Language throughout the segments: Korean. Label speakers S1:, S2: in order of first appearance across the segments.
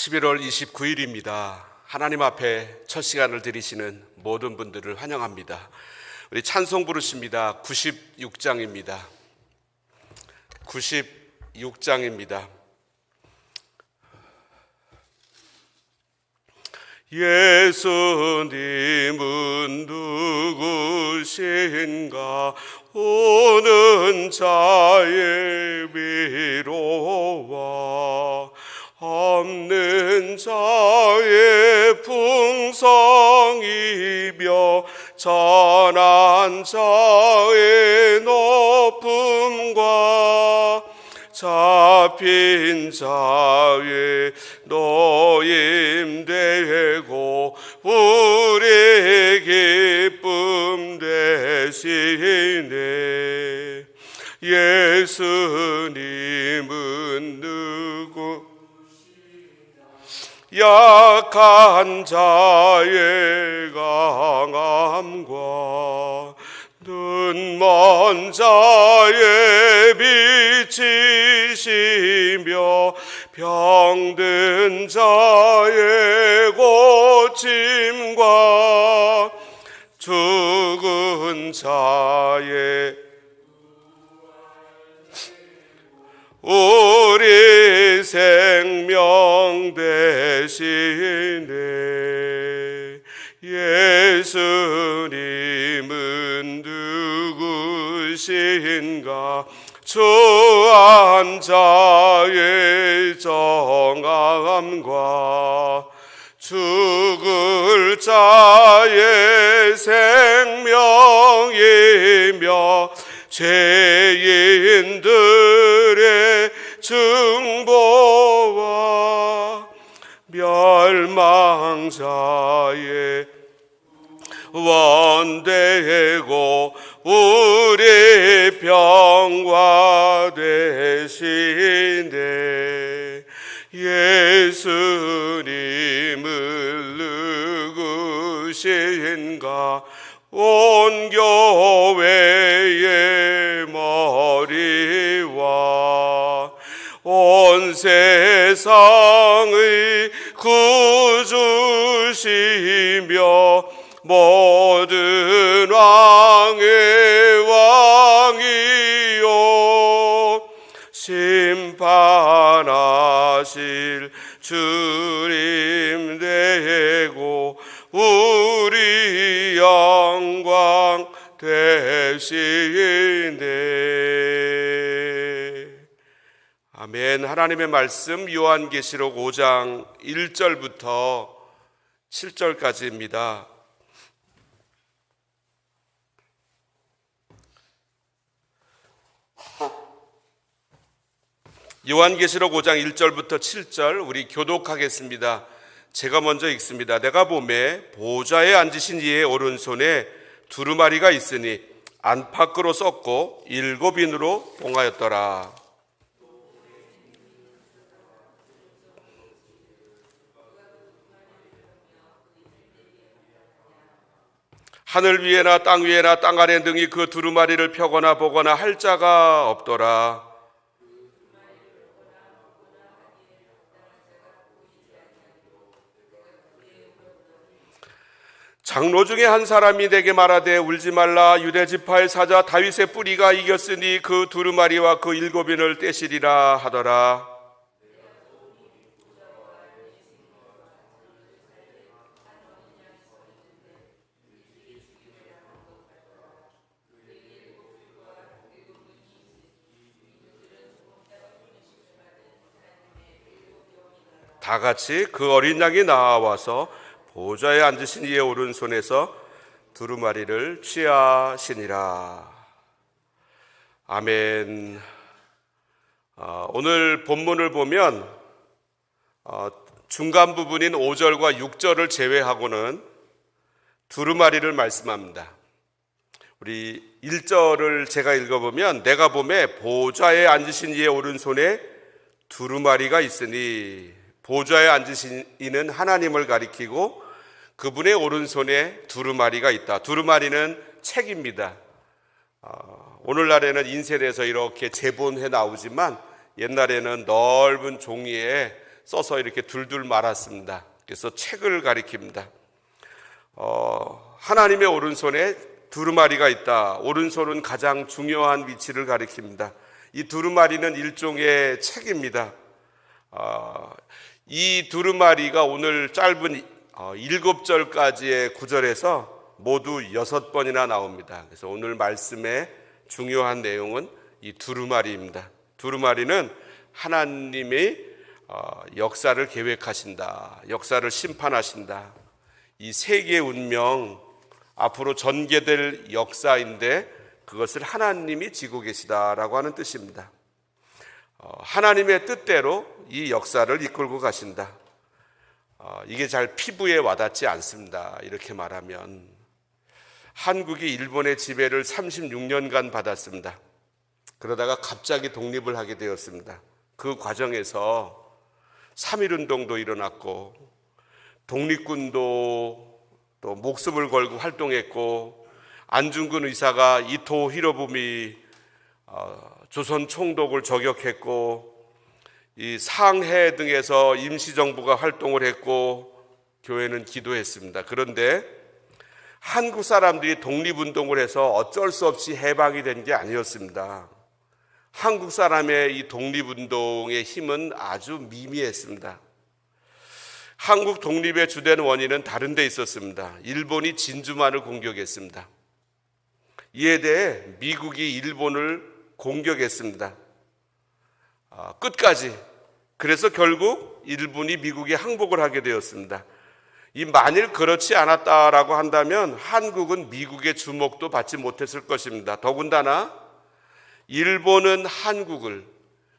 S1: 11월 29일입니다. 하나님 앞에 첫 시간을 드리시는 모든 분들을 환영합니다. 우리 찬송 부르십니다. 96장입니다. 96장입니다. 예수님은 누구신가 오는 자의 위로와 없는 자의 풍성이며 전한 자의 높음과 잡힌 자의 노임되고 우리 기쁨 되시네. 예수님 약한 자의 강함과 눈먼 자의 빛이시며 병든 자 주한 자의 정함과 죽을 자의 생명이며 죄인들의 증보와 멸망자의 원대고 우리 평 화 되시네 예수님을 누구신가? 온 교회의 머리와 온 세상의 구주시며 모든 왕의 왕이요 심판하실 주님 되고 우리 영광 되시네. 아멘. 하나님의 말씀 요한계시록 5장 1절부터 7절까지입니다 요한계시록 5장 1절부터 7절 우리 교독하겠습니다. 제가 먼저 읽습니다. 내가 봄에 보좌에 앉으신 이의 오른손에 두루마리가 있으니 안팎으로 썼고 일곱 인으로 봉하였더라. 하늘 위에나 땅 위에나 땅 아래 등이 그 두루마리를 펴거나 보거나 할 자가 없더라. 장로 중에 한 사람이 내게 말하되 울지 말라 유대 지파의 사자 다윗의 뿌리가 이겼으니 그 두루마리와 그 일곱인을 떼시리라 하더라. 다 같이 그 어린 양이 나와서 보좌에 앉으신 이의 오른손에서 두루마리를 취하시니라. 아멘. 어, 오늘 본문을 보면 어, 중간 부분인 5절과 6절을 제외하고는 두루마리를 말씀합니다. 우리 1절을 제가 읽어보면 내가 봄에 보좌에 앉으신 이의 오른손에 두루마리가 있으니 보좌에 앉으신 이는 하나님을 가리키고 그분의 오른손에 두루마리가 있다. 두루마리는 책입니다. 어, 오늘날에는 인쇄돼서 이렇게 재본해 나오지만 옛날에는 넓은 종이에 써서 이렇게 둘둘 말았습니다. 그래서 책을 가리킵니다. 어, 하나님의 오른손에 두루마리가 있다. 오른손은 가장 중요한 위치를 가리킵니다. 이 두루마리는 일종의 책입니다. 어, 이 두루마리가 오늘 짧은 어, 일곱 절까지의 구절에서 모두 여섯 번이나 나옵니다. 그래서 오늘 말씀의 중요한 내용은 이 두루마리입니다. 두루마리는 하나님이 어, 역사를 계획하신다. 역사를 심판하신다. 이 세계의 운명 앞으로 전개될 역사인데 그것을 하나님이 지고 계시다라고 하는 뜻입니다. 어, 하나님의 뜻대로 이 역사를 이끌고 가신다. 어, 이게 잘 피부에 와닿지 않습니다. 이렇게 말하면 한국이 일본의 지배를 36년간 받았습니다. 그러다가 갑자기 독립을 하게 되었습니다. 그 과정에서 3.1운동도 일어났고 독립군도 또 목숨을 걸고 활동했고 안중근 의사가 이토 히로부미 어, 조선 총독을 저격했고 이 상해 등에서 임시정부가 활동을 했고 교회는 기도했습니다. 그런데 한국 사람들이 독립운동을 해서 어쩔 수 없이 해방이 된 게 아니었습니다. 한국 사람의 이 독립운동의 힘은 아주 미미했습니다. 한국 독립의 주된 원인은 다른 데 있었습니다. 일본이 진주만을 공격했습니다. 이에 대해 미국이 일본을 공격했습니다. 아, 끝까지. 그래서 결국 일본이 미국에 항복을 하게 되었습니다. 이 만일 그렇지 않았다라고 한다면 한국은 미국의 주목도 받지 못했을 것입니다. 더군다나 일본은 한국을,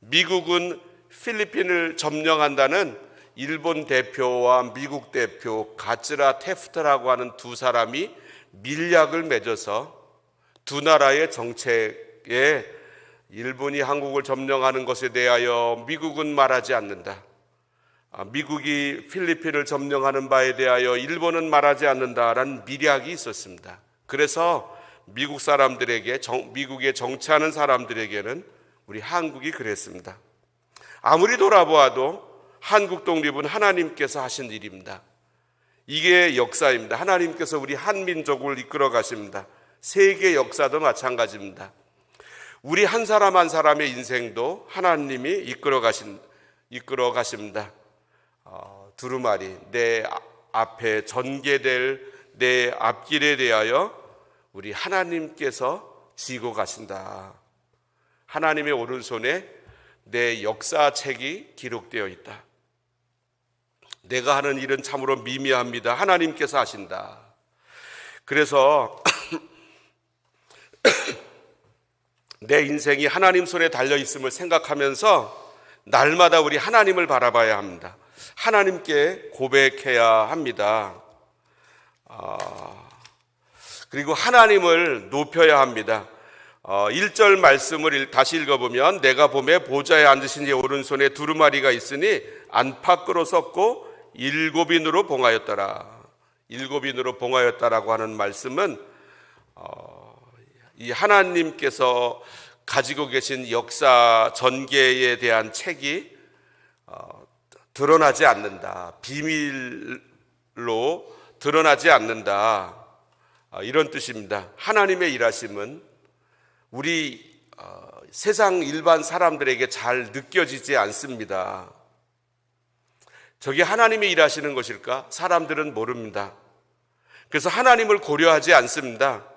S1: 미국은 필리핀을 점령한다는 일본 대표와 미국 대표 가츠라 테프트라고 하는 두 사람이 밀약을 맺어서 두 나라의 정책에 일본이 한국을 점령하는 것에 대하여 미국은 말하지 않는다. 아, 미국이 필리핀을 점령하는 바에 대하여 일본은 말하지 않는다라는 미략이 있었습니다. 그래서 미국 사람들에게 정, 미국에 정치하는 사람들에게는 우리 한국이 그랬습니다. 아무리 돌아보아도 한국 독립은 하나님께서 하신 일입니다. 이게 역사입니다. 하나님께서 우리 한민족을 이끌어 가십니다. 세계 역사도 마찬가지입니다. 우리 한 사람 한 사람의 인생도 하나님이 이끌어 가신 이끌어 가십니다. 어, 두루마리 내 앞에 전개될 내 앞길에 대하여 우리 하나님께서 지고 가신다. 하나님의 오른손에 내 역사책이 기록되어 있다. 내가 하는 일은 참으로 미미합니다. 하나님께서 하신다. 그래서 내 인생이 하나님 손에 달려 있음을 생각하면서 날마다 우리 하나님을 바라봐야 합니다. 하나님께 고백해야 합니다. 아, 그리고 하나님을 높여야 합니다. 어, 1절 말씀을 다시 읽어보면 내가 봄에 보좌에 앉으신 이 오른손에 두루마리가 있으니 안팎으로 섰고 일곱인으로 봉하였더라. 일곱인으로 봉하였다라고 하는 말씀은 어, 이 하나님께서 가지고 계신 역사 전개에 대한 책이 어, 드러나지 않는다. 비밀로 드러나지 않는다. 어, 이런 뜻입니다. 하나님의 일하심은 우리 어, 세상 일반 사람들에게 잘 느껴지지 않습니다. 저게 하나님이 일하시는 것일까? 사람들은 모릅니다. 그래서 하나님을 고려하지 않습니다.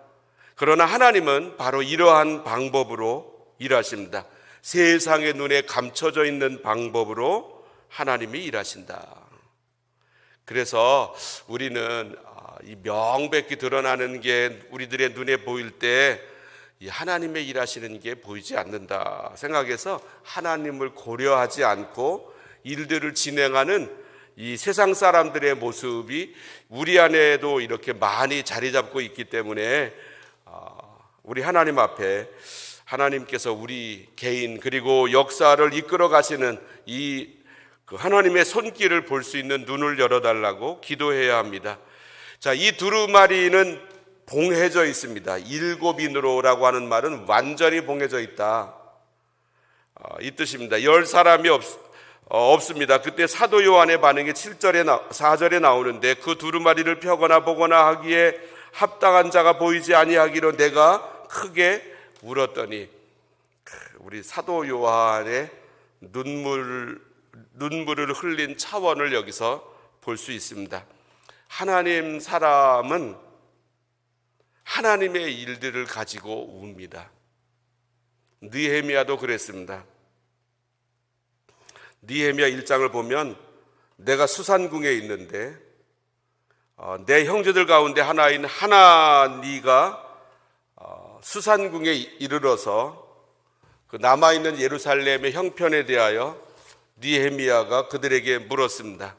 S1: 그러나 하나님은 바로 이러한 방법으로 일하십니다. 세상의 눈에 감춰져 있는 방법으로 하나님이 일하신다. 그래서 우리는 아, 이 명백히 드러나는 게 우리들의 눈에 보일 때 하나님의 일하시는 게 보이지 않는다 생각해서 하나님을 고려하지 않고 일들을 진행하는 이 세상 사람들의 모습이 우리 안에도 이렇게 많이 자리 잡고 있기 때문에 아, 우리 하나님 앞에 하나님께서 우리 개인 그리고 역사를 이끌어 가시는 이그 하나님의 손길을 볼 수 있는 눈을 열어달라고 기도해야 합니다. 자, 이 두루마리는 봉해져 있습니다. 일곱인으로라고 하는 말은 완전히 봉해져 있다. 아, 이 뜻입니다. 열 사람이 없, 어, 없습니다. 그때 사도 요한의 반응이 7절에 나, 4절에 나오는데 그 두루마리를 펴거나 보거나 하기에 합당한 자가 보이지 아니하기로 내가 크게 울었더니 우리 사도 요한의 눈물 눈물을 흘린 차원을 여기서 볼 수 있습니다. 하나님 사람은 하나님의 일들을 가지고 웁니다. 느헤미야도 그랬습니다. 니에미야 1장을 보면 내가 수산궁에 있는데 어, 내 형제들 가운데 하나인 하나 니가 어, 수산궁에 이르러서 그 남아 있는 예루살렘의 형편에 대하여 니에미야가 그들에게 물었습니다.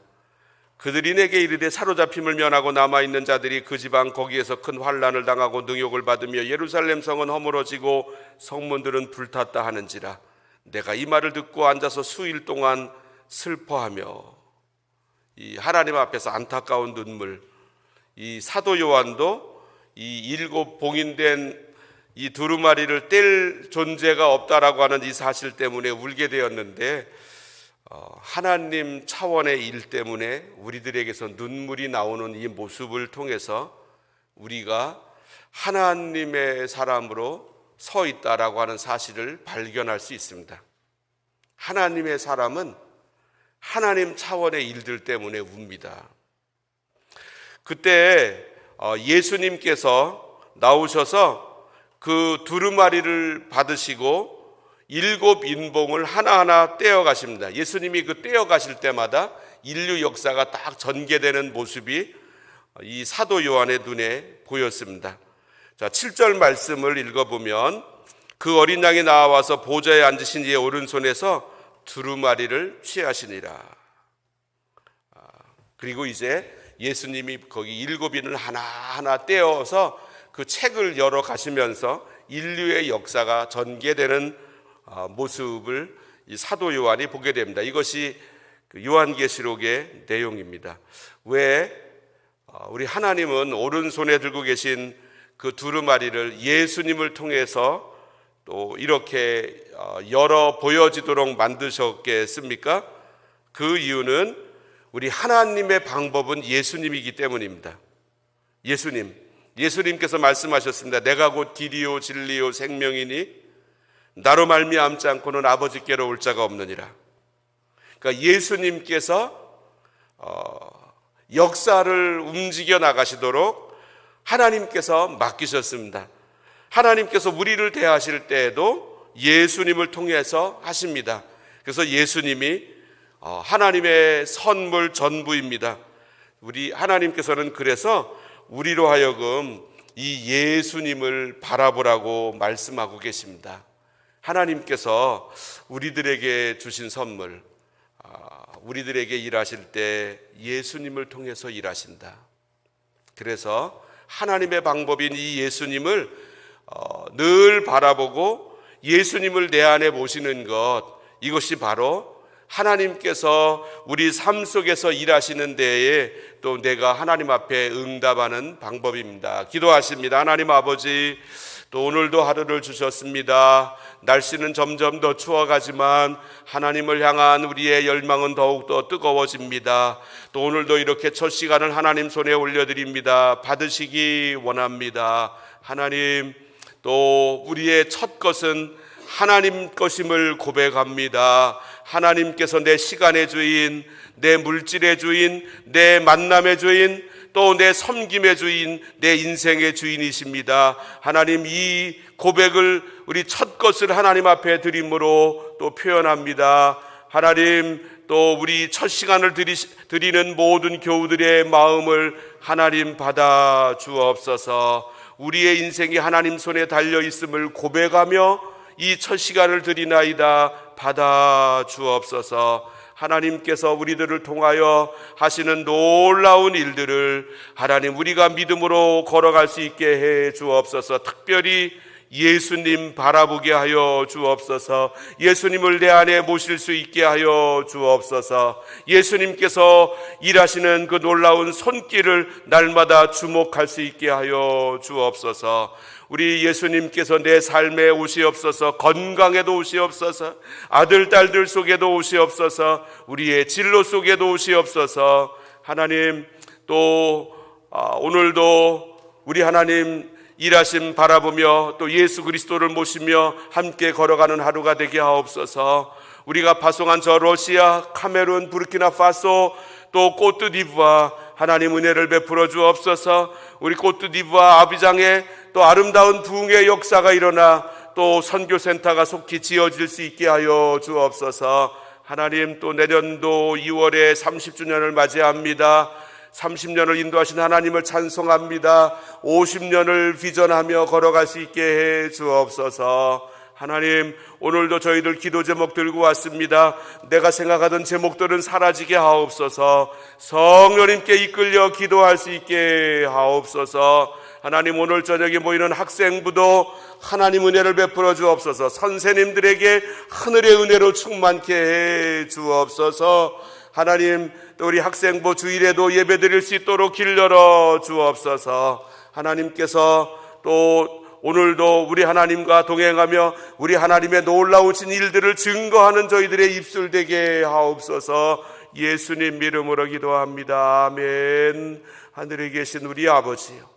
S1: 그들이 내게 이르되 사로잡힘을 면하고 남아 있는 자들이 그 지방 거기에서 큰 환란을 당하고 능욕을 받으며 예루살렘 성은 허물어지고 성문들은 불탔다 하는지라 내가 이 말을 듣고 앉아서 수일 동안 슬퍼하며 이 하나님 앞에서 안타까운 눈물 이 사도 요한도 이 일곱 봉인된 이 두루마리를 뗄 존재가 없다라고 하는 이 사실 때문에 울게 되었는데 어, 하나님 차원의 일 때문에 우리들에게서 눈물이 나오는 이 모습을 통해서 우리가 하나님의 사람으로 서 있다라고 하는 사실을 발견할 수 있습니다. 하나님의 사람은 하나님 차원의 일들 때문에 웁니다. 그때 어, 예수님께서 나오셔서 그 두루마리를 받으시고 일곱 인봉을 하나하나 떼어 가십니다. 예수님이 그 떼어 가실 때마다 인류 역사가 딱 전개되는 모습이 이 사도 요한의 눈에 보였습니다. 자, 7절 말씀을 읽어보면 그 어린 양이 나와서 보좌에 앉으신 이의 오른손에서 두루마리를 취하시니라. 아, 그리고 이제 예수님이 거기 일곱인을 하나하나 떼어서 그 책을 열어 가시면서 인류의 역사가 전개되는 아, 모습을 이 사도 요한이 보게 됩니다. 이것이 그 요한계시록의 내용입니다. 왜 아, 우리 하나님은 오른손에 들고 계신 그 두루마리를 예수님을 통해서 또 이렇게 어, 열어 보여지도록 만드셨겠습니까? 그 이유는 우리 하나님의 방법은 예수님이기 때문입니다. 예수님, 예수님께서 말씀하셨습니다. 내가 곧 길이요 진리요 생명이니 나로 말미암지 않고는 아버지께로 올 자가 없느니라. 그러니까 예수님께서 어, 역사를 움직여 나가시도록 하나님께서 맡기셨습니다. 하나님께서 우리를 대하실 때에도 예수님을 통해서 하십니다. 그래서 예수님이 어, 하나님의 선물 전부입니다. 우리 하나님께서는 그래서 우리로 하여금 이 예수님을 바라보라고 말씀하고 계십니다. 하나님께서 우리들에게 주신 선물, 아, 우리들에게 일하실 때 예수님을 통해서 일하신다. 그래서 하나님의 방법인 이 예수님을 어, 늘 바라보고 예수님을 내 안에 모시는 것 이것이 바로 하나님께서 우리 삶 속에서 일하시는 데에 또 내가 하나님 앞에 응답하는 방법입니다. 기도하십니다. 하나님 아버지 또 오늘도 하루를 주셨습니다. 날씨는 점점 더 추워가지만 하나님을 향한 우리의 열망은 더욱더 뜨거워집니다. 또 오늘도 이렇게 첫 시간을 하나님 손에 올려드립니다. 받으시기 원합니다. 하나님 또 우리의 첫 것은 하나님 것임을 고백합니다. 하나님께서 내 시간의 주인, 내 물질의 주인, 내 만남의 주인, 또 내 섬김의 주인, 내 인생의 주인이십니다. 하나님 이 고백을 우리 첫 것을 하나님 앞에 드림으로 또 표현합니다. 하나님 또 우리 첫 시간을 드리, 드리는 모든 교우들의 마음을 하나님 받아 주옵소서. 우리의 인생이 하나님 손에 달려 있음을 고백하며 이 첫 시간을 드리나이다 받아 주옵소서. 하나님께서 우리들을 통하여 하시는 놀라운 일들을 하나님 우리가 믿음으로 걸어갈 수 있게 해 주옵소서. 특별히 예수님 바라보게 하여 주옵소서. 예수님을 내 안에 모실 수 있게 하여 주옵소서. 예수님께서 일하시는 그 놀라운 손길을 날마다 주목할 수 있게 하여 주옵소서. 우리 예수님께서 내 삶에 오시옵소서, 건강에도 오시옵소서, 아들, 딸들 속에도 오시옵소서, 우리의 진로 속에도 오시옵소서, 하나님, 또, 아, 오늘도 우리 하나님 일하심 바라보며 또 예수 그리스도를 모시며 함께 걸어가는 하루가 되게 하옵소서, 우리가 파송한 저 러시아, 카메룬, 부르키나 파소, 또 꼬트디부아 하나님 은혜를 베풀어 주옵소서. 우리 꼬트디부아 아비장에 또 아름다운 부흥의 역사가 일어나 또 선교센터가 속히 지어질 수 있게 하여 주옵소서. 하나님 또 내년도 2월에 30주년을 맞이합니다. 30년을 인도하신 하나님을 찬송합니다. 50년을 비전하며 걸어갈 수 있게 해 주옵소서. 하나님, 오늘도 저희들 기도 제목 들고 왔습니다. 내가 생각하던 제목들은 사라지게 하옵소서. 성령님께 이끌려 기도할 수 있게 하옵소서. 하나님, 오늘 저녁에 모이는 학생부도 하나님 은혜를 베풀어 주옵소서. 선생님들에게 하늘의 은혜로 충만케 해 주옵소서. 하나님, 또 우리 학생부 주일에도 예배 드릴 수 있도록 길 열어 주옵소서. 하나님께서 또 오늘도 우리 하나님과 동행하며 우리 하나님의 놀라우신 일들을 증거하는 저희들의 입술 되게 하옵소서 예수님 이름으로 기도합니다. 아멘. 하늘에 계신 우리 아버지요.